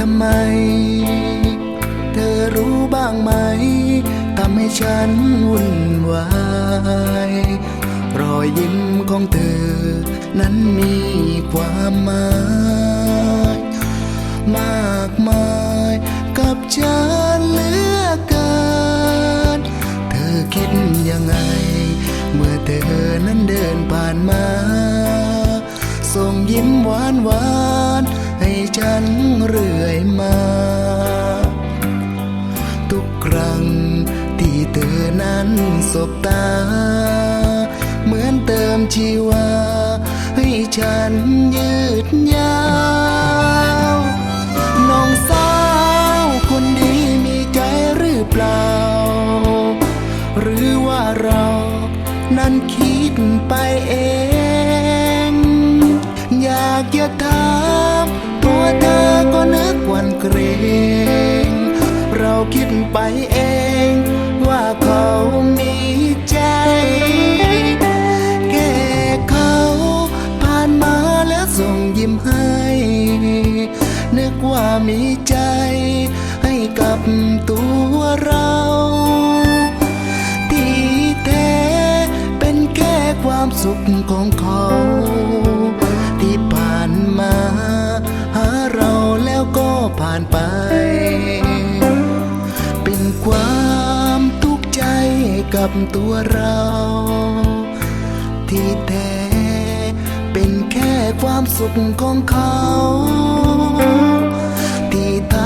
ทำไม เธอรู้บ้างไหมทำให้ฉันวุ่นวายรอยยิ้มของเธอ นั้นมีความหมาย มากมายกับฉันเหลือกเกินเธอคิดยังไง เมื่อเธอนั้นเดินผ่านมา ส่งยิ้มหวานหวาน ให้ฉันเรื่อยมา ทุกครั้งที่เธอนั้นสบตา เหมือนเติมชีวา ให้ฉันยืดยาวน้องสาวคนดีมีใจหรือเปล่า หรือว่าเรานั้นคิดไปเอง อยากจะ มีใจให้กับตัวเรา ที่แท้เป็นแค่ความสุขของเขา ที่ผ่านมา หาเราแล้วก็ผ่านไป เป็นความทุกข์ใจกับตัวเรา ที่แท้เป็นแค่ความสุขของเขา ที่ท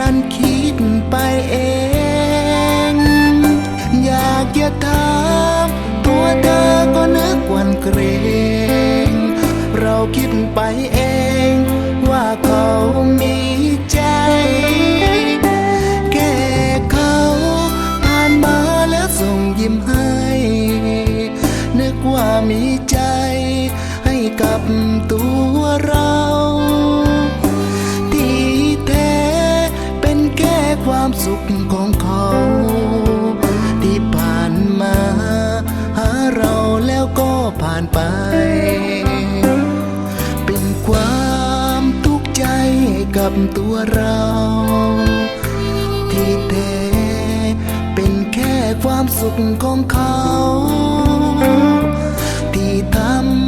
นั้นคิดไปเอง อยากจะถามตัวเธอก็นึกวันเกรง เราคิดไปเอง ว่าเขามีใจ แค่เขาผ่านมาแล้วส่งยิ้มให้ นึกว่ามีใจให้กับตัว กับตัวเรา ที่แท้เป็นแค่ความสุขของเขา ที่ทำ